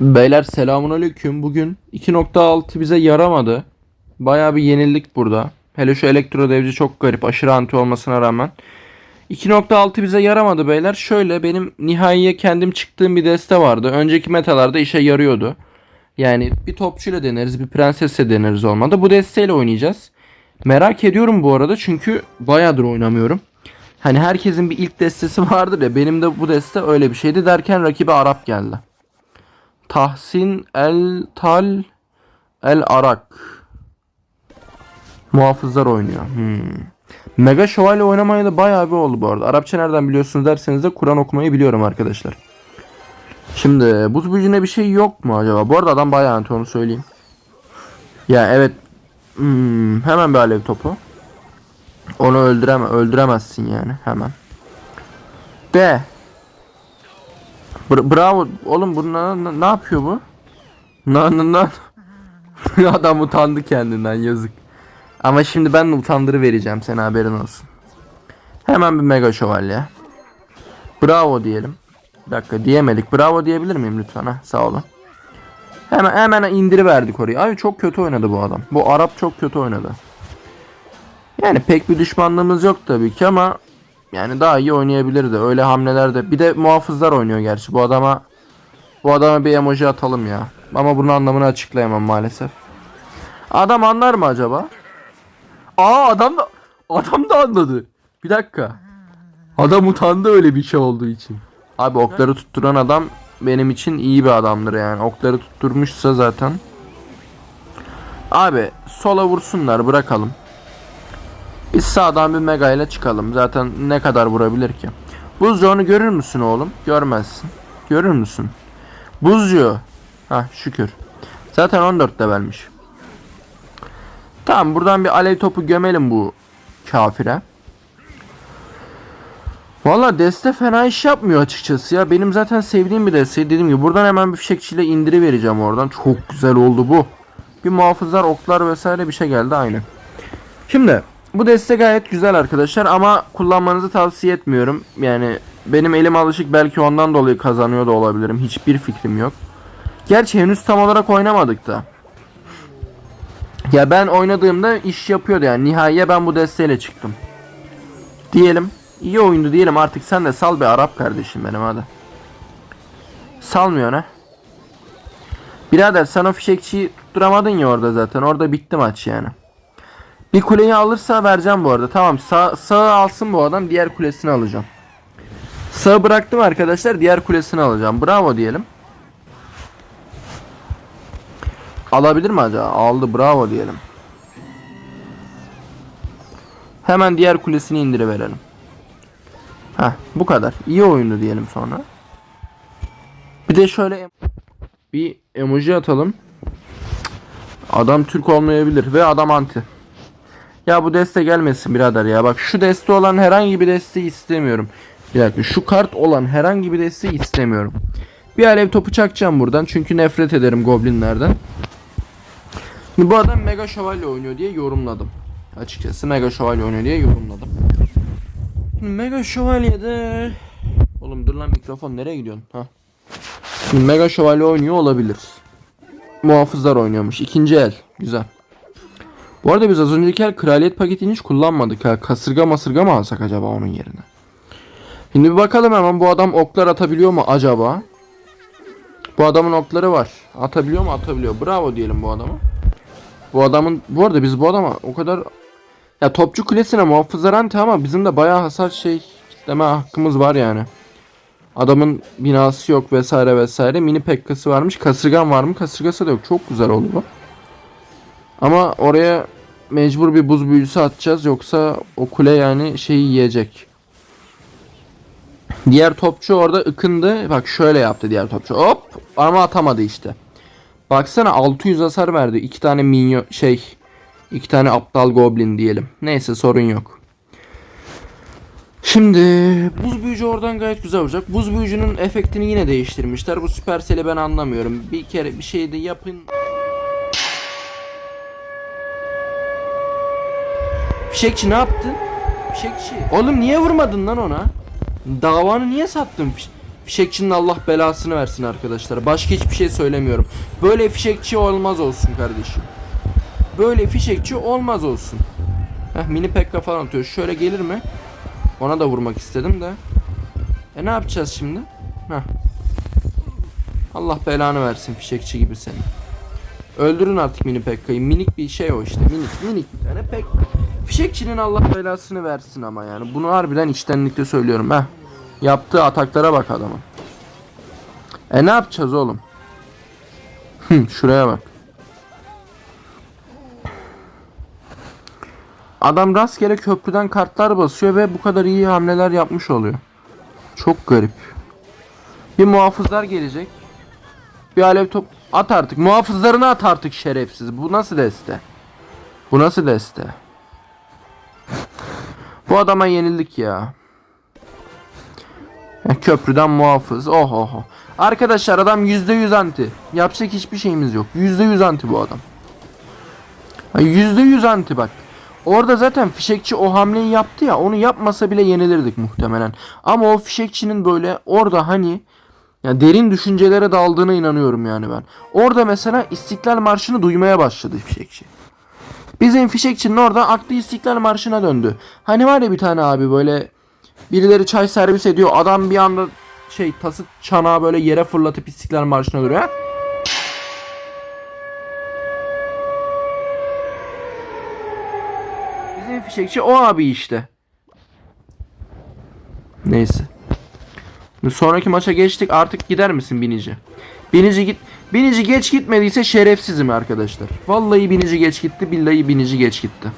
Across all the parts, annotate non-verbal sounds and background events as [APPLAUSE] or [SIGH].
Beyler selamünaleyküm. Bugün 2.6 bize yaramadı. Bayağı bir yenildik burada. Hele şu elektro devci çok garip. Aşırı anti olmasına rağmen. 2.6 bize yaramadı beyler. Şöyle benim nihaiye kendim çıktığım bir deste vardı. Önceki metalarda işe yarıyordu. Yani bir topçuyla deneriz, bir prensesle deneriz olmadı. Bu desteyle oynayacağız. Merak ediyorum bu arada çünkü bayağıdır oynamıyorum. Hani herkesin bir ilk destesi [LAUGHS] vardır ya. Benim de bu deste öyle bir şeydi derken rakibe Arap geldi. Tahsin El Tal El Arak. Muhafızlar oynuyor. Hmm. Mega Şövalye oynamaya da bayağı bir oldu bu arada. Arapça nereden biliyorsunuz derseniz de Kur'an okumayı biliyorum arkadaşlar. Şimdi buz büyücüne bir şey yok mu acaba? Bu arada adam bayağı anti onu söyleyeyim. Ya evet. Hmm, hemen bir alev topu. Onu öldüreme öldüremezsin yani hemen. De. Bra- bravo. Oğlum bu ne yapıyor bu? Na na na. [LAUGHS] Adam utandı kendinden yazık. Ama şimdi ben utandırı vereceğim seni haberin olsun. Hemen bir mega şövalye. Bravo diyelim. Bir dakika diyemedik. Bravo diyebilir miyim lütfen ha? Sağ olun. Hemen hemen indiriverdik orayı. Abi çok kötü oynadı bu adam. Bu Arap çok kötü oynadı. Yani pek bir düşmanlığımız yok tabii ki ama yani daha iyi oynayabilirdi. Öyle hamlelerde. Bir de muhafızlar oynuyor gerçi. Bu adama bu adama bir emoji atalım ya. Ama bunun anlamını açıklayamam maalesef. Adam anlar mı acaba? Aa adam da adam da anladı. Bir dakika. Adam utandı öyle bir şey olduğu için. Abi okları tutturan adam benim için iyi bir adamdır yani. Okları tutturmuşsa zaten. Abi sola vursunlar bırakalım. Biz sağdan bir mega ile çıkalım. Zaten ne kadar vurabilir ki? Buzcu onu görür müsün oğlum? Görmezsin. Görür müsün? Buzcu. Ha şükür. Zaten 14 levelmiş. Tamam buradan bir alev topu gömelim bu kafire. Valla deste fena iş yapmıyor açıkçası ya. Benim zaten sevdiğim bir deste. Dediğim gibi buradan hemen bir fişekçiyle indiri vereceğim oradan. Çok güzel oldu bu. Bir muhafızlar, oklar vesaire bir şey geldi aynı. Şimdi bu deste gayet güzel arkadaşlar ama kullanmanızı tavsiye etmiyorum. Yani benim elim alışık belki ondan dolayı kazanıyor da olabilirim. Hiçbir fikrim yok. Gerçi henüz tam olarak oynamadık da. Ya ben oynadığımda iş yapıyordu yani. Nihaiye ben bu desteyle çıktım. Diyelim. İyi oyundu diyelim artık sen de sal be Arap kardeşim benim hadi. Salmıyor ne? Birader sen o fişekçiyi tutturamadın ya orada zaten. Orada bitti maç yani. Bir kuleyi alırsa vereceğim bu arada. Tamam sağ, sağı alsın bu adam. Diğer kulesini alacağım. Sağı bıraktım arkadaşlar. Diğer kulesini alacağım. Bravo diyelim. Alabilir mi acaba? Aldı. Bravo diyelim. Hemen diğer kulesini indiriverelim. Heh bu kadar. İyi oyundu diyelim sonra. Bir de şöyle bir emoji atalım. Adam Türk olmayabilir ve adam anti. Ya bu deste gelmesin birader ya. Bak şu deste olan herhangi bir desteği istemiyorum. Bir dakika şu kart olan herhangi bir desteği istemiyorum. Bir alev topu çakacağım buradan. Çünkü nefret ederim goblinlerden. Şimdi bu adam Mega Şövalye oynuyor diye yorumladım. Açıkçası Mega Şövalye oynuyor diye yorumladım. Şimdi Mega Şövalye'de... Oğlum dur lan mikrofon nereye gidiyorsun? Ha. Mega Şövalye oynuyor olabilir. Muhafızlar oynuyormuş. İkinci el. Güzel. Bu arada biz az önceki el kraliyet paketini hiç kullanmadık ha. Kasırga masırga mı alsak acaba onun yerine? Şimdi bir bakalım hemen bu adam oklar atabiliyor mu acaba? Bu adamın okları var. Atabiliyor mu? Atabiliyor. Bravo diyelim bu adama. Bu adamın bu arada biz bu adama o kadar ya topçu kulesine muhafızlar anti ama bizim de bayağı hasar şey kitleme hakkımız var yani. Adamın binası yok vesaire vesaire. Mini pekkası varmış. Kasırgan var mı? Kasırgası da yok. Çok güzel oldu bu. Ama oraya mecbur bir buz büyüsü atacağız. Yoksa o kule yani şeyi yiyecek. Diğer topçu orada ıkındı. Bak şöyle yaptı diğer topçu. Hop ama atamadı işte. Baksana 600 hasar verdi. iki tane minyon şey iki tane aptal goblin diyelim. Neyse sorun yok. Şimdi buz büyücü oradan gayet güzel olacak. Buz büyücünün efektini yine değiştirmişler. Bu Supercell'i ben anlamıyorum. Bir kere bir şey de yapın. Fişekçi ne yaptın? Fişekçi. Oğlum niye vurmadın lan ona? Davanı niye sattın? Fiş- Fişekçinin Allah belasını versin arkadaşlar. Başka hiçbir şey söylemiyorum. Böyle fişekçi olmaz olsun kardeşim. Böyle fişekçi olmaz olsun. Heh, mini pekka falan atıyor. Şöyle gelir mi? Ona da vurmak istedim de. E ne yapacağız şimdi? Heh. Allah belanı versin fişekçi gibi seni. Öldürün artık mini pekkayı. Minik bir şey o işte. Minik minik bir tane pek. Fişekçinin Allah belasını versin ama yani. Bunu harbiden içtenlikle söylüyorum. Heh. Yaptığı ataklara bak adamın. E ne yapacağız oğlum? Şuraya bak. Adam rastgele köprüden kartlar basıyor ve bu kadar iyi hamleler yapmış oluyor. Çok garip. Bir muhafızlar gelecek. Bir alev top at artık. Muhafızlarını at artık şerefsiz. Bu nasıl deste? Bu nasıl deste? Bu adama yenildik ya. Köprüden muhafız. Oh oh oh. Arkadaşlar adam %100 anti. Yapacak hiçbir şeyimiz yok. %100 anti bu adam. Ha, %100 anti bak. Orada zaten fişekçi o hamleyi yaptı ya onu yapmasa bile yenilirdik muhtemelen. Ama o fişekçinin böyle orada hani ya derin düşüncelere daldığına inanıyorum yani ben. Orada mesela İstiklal Marşı'nı duymaya başladı fişekçi. Bizim fişekçinin orada aklı İstiklal Marşı'na döndü. Hani var ya bir tane abi böyle birileri çay servis ediyor. Adam bir anda şey tası çanağı böyle yere fırlatıp İstiklal Marşı'na duruyor. Bizim fişekçi o abi işte. Neyse. Sonraki maça geçtik. Artık gider misin Binici? Binici git. Binici geç gitmediyse şerefsizim arkadaşlar. Vallahi Binici geç gitti. Billahi Binici geç gitti.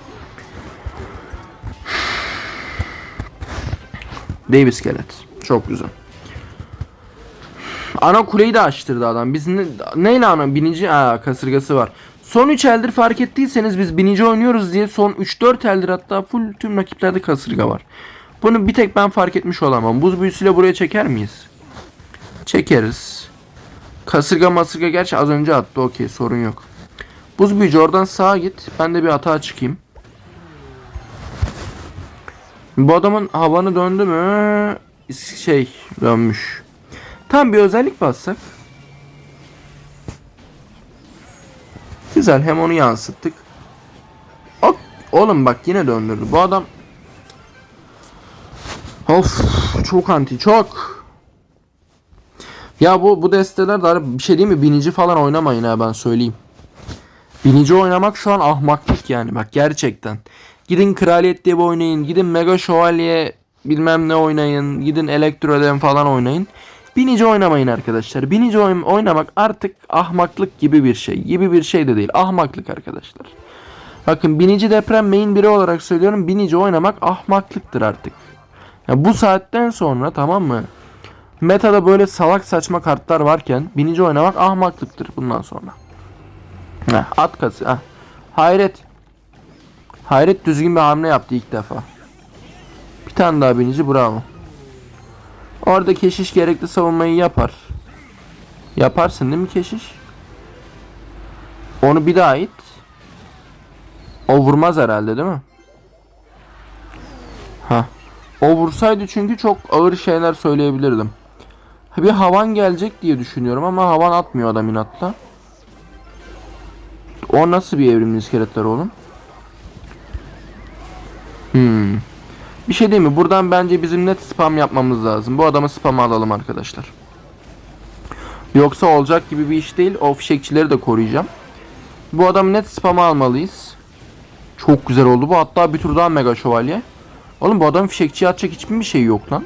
[SIGHS] Dev iskelet. Çok güzel. Ana kuleyi de açtırdı adam. Biz ne, neyle ana binici? Aa kasırgası var. Son 3 eldir fark ettiyseniz biz binici oynuyoruz diye son 3-4 eldir hatta full tüm rakiplerde kasırga var. Bunu bir tek ben fark etmiş olamam. Buz büyüsüyle buraya çeker miyiz? Çekeriz. Kasırga masırga gerçi az önce attı. Okey sorun yok. Buz büyücü oradan sağa git. Ben de bir atağa çıkayım. Bu adamın havanı döndü mü? Şey dönmüş. Tam bir özellik bassak. Güzel hem onu yansıttık. Oğlum bak yine döndürdü. Bu adam Of çok anti çok. Ya bu bu desteler de bir şey değil mi? Binici falan oynamayın ha ben söyleyeyim. Binici oynamak şu an ahmaklık yani bak gerçekten. Gidin kraliyet diye oynayın. Gidin mega şövalye bilmem ne oynayın. Gidin elektroden falan oynayın. Binici oynamayın arkadaşlar. Binici oyn- oynamak artık ahmaklık gibi bir şey. Gibi bir şey de değil. Ahmaklık arkadaşlar. Bakın binici deprem main biri olarak söylüyorum. Binici oynamak ahmaklıktır artık. Ya bu saatten sonra tamam mı? Metada böyle salak saçma kartlar varken binici oynamak ahmaklıktır bundan sonra. Heh, at kası. Heh. Hayret. Hayret düzgün bir hamle yaptı ilk defa. Bir tane daha binici bravo. Orada keşiş gerekli savunmayı yapar. Yaparsın değil mi keşiş? Onu bir daha it. O vurmaz herhalde değil mi? Ha. O vursaydı çünkü çok ağır şeyler söyleyebilirdim. Bir havan gelecek diye düşünüyorum ama havan atmıyor adam inatla. O nasıl bir evrimli iskeletler oğlum? Hmm. Bir şey değil mi? Buradan bence bizim net spam yapmamız lazım. Bu adamı spam alalım arkadaşlar. Yoksa olacak gibi bir iş değil. O fişekçileri de koruyacağım. Bu adamı net spam almalıyız. Çok güzel oldu bu. Hatta bir tur daha mega şövalye. Oğlum bu adam fişekçiye atacak hiçbir şey yok lan.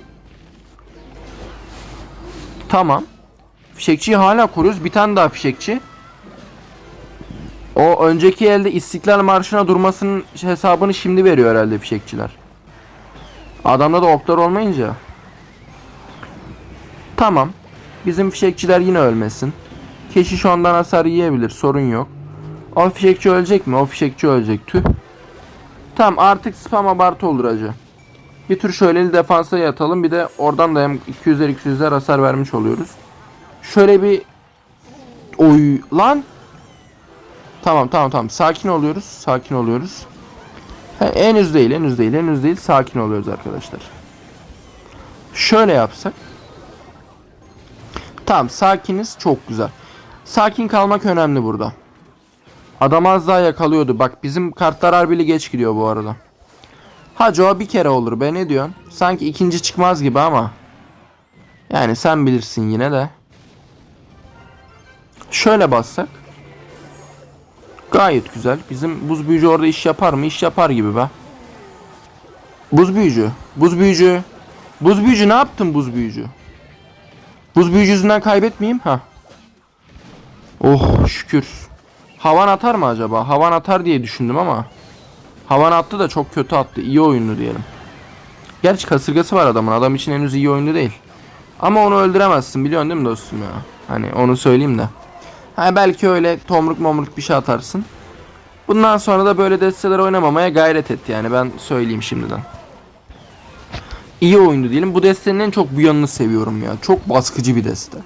Tamam. Fişekçiyi hala koruyoruz. Bir tane daha fişekçi. O önceki elde İstiklal Marşı'na durmasının hesabını şimdi veriyor herhalde fişekçiler. Adamda da oklar olmayınca. Tamam. Bizim fişekçiler yine ölmesin. Keşiş ondan hasar yiyebilir. Sorun yok. O fişekçi ölecek mi? O fişekçi ölecek. Tüh. Tamam artık spam abartı olur acı. Bir tür şöyleli defansa yatalım. Bir de oradan da hem 200'er 200'er hasar vermiş oluyoruz. Şöyle bir oy lan. Tamam tamam tamam. Sakin oluyoruz. Sakin oluyoruz. He, henüz değil, henüz değil, henüz değil. Sakin oluyoruz arkadaşlar. Şöyle yapsak. Tamam sakiniz çok güzel. Sakin kalmak önemli burada. Adam az daha yakalıyordu. Bak bizim kartlar harbili geç gidiyor bu arada. Hacı o bir kere olur be ne diyorsun? Sanki ikinci çıkmaz gibi ama. Yani sen bilirsin yine de. Şöyle bassak. Gayet güzel. Bizim buz büyücü orada iş yapar mı? İş yapar gibi be. Buz büyücü. Buz büyücü. Buz büyücü ne yaptın buz büyücü? Buz büyücü yüzünden kaybetmeyeyim. Ha. Oh şükür. Havan atar mı acaba? Havan atar diye düşündüm ama. Havan attı da çok kötü attı. İyi oyunlu diyelim. Gerçi kasırgası var adamın. Adam için henüz iyi oyunlu değil. Ama onu öldüremezsin biliyorsun değil mi dostum ya? Hani onu söyleyeyim de. Ha belki öyle tomruk momruk bir şey atarsın. Bundan sonra da böyle desteler oynamamaya gayret et yani ben söyleyeyim şimdiden. İyi oyundu diyelim. Bu destenin en çok bu yanını seviyorum ya. Çok baskıcı bir deste.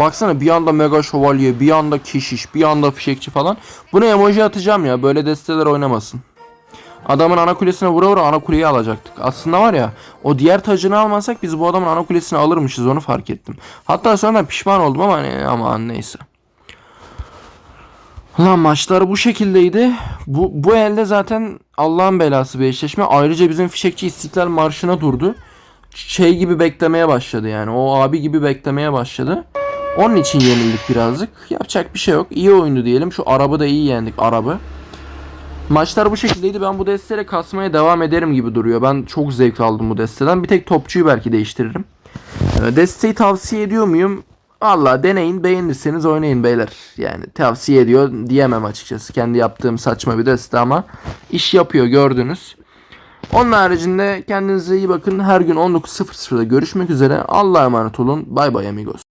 Baksana bir anda mega şövalye, bir anda keşiş, bir anda fişekçi falan. Buna emoji atacağım ya. Böyle desteler oynamasın. Adamın ana kulesine vura vura ana kuleyi alacaktık. Aslında var ya o diğer tacını almasak biz bu adamın ana kulesini alırmışız onu fark ettim. Hatta sonradan pişman oldum ama ne, aman neyse. Lan maçlar bu şekildeydi. Bu, bu elde zaten Allah'ın belası bir eşleşme. Ayrıca bizim fişekçi İstiklal Marşı'na durdu. Şey gibi beklemeye başladı yani. O abi gibi beklemeye başladı. Onun için yenildik birazcık. Yapacak bir şey yok. İyi oyundu diyelim. Şu arabı da iyi yendik arabı. Maçlar bu şekildeydi. Ben bu desteyle kasmaya devam ederim gibi duruyor. Ben çok zevk aldım bu desteden. Bir tek topçuyu belki değiştiririm. Ee, Desteği tavsiye ediyor muyum? Valla deneyin beğenirseniz oynayın beyler. Yani tavsiye ediyor diyemem açıkçası. Kendi yaptığım saçma bir deste ama iş yapıyor gördünüz. Onun haricinde kendinize iyi bakın. Her gün 19.00'da görüşmek üzere. Allah'a emanet olun. Bay bay amigos.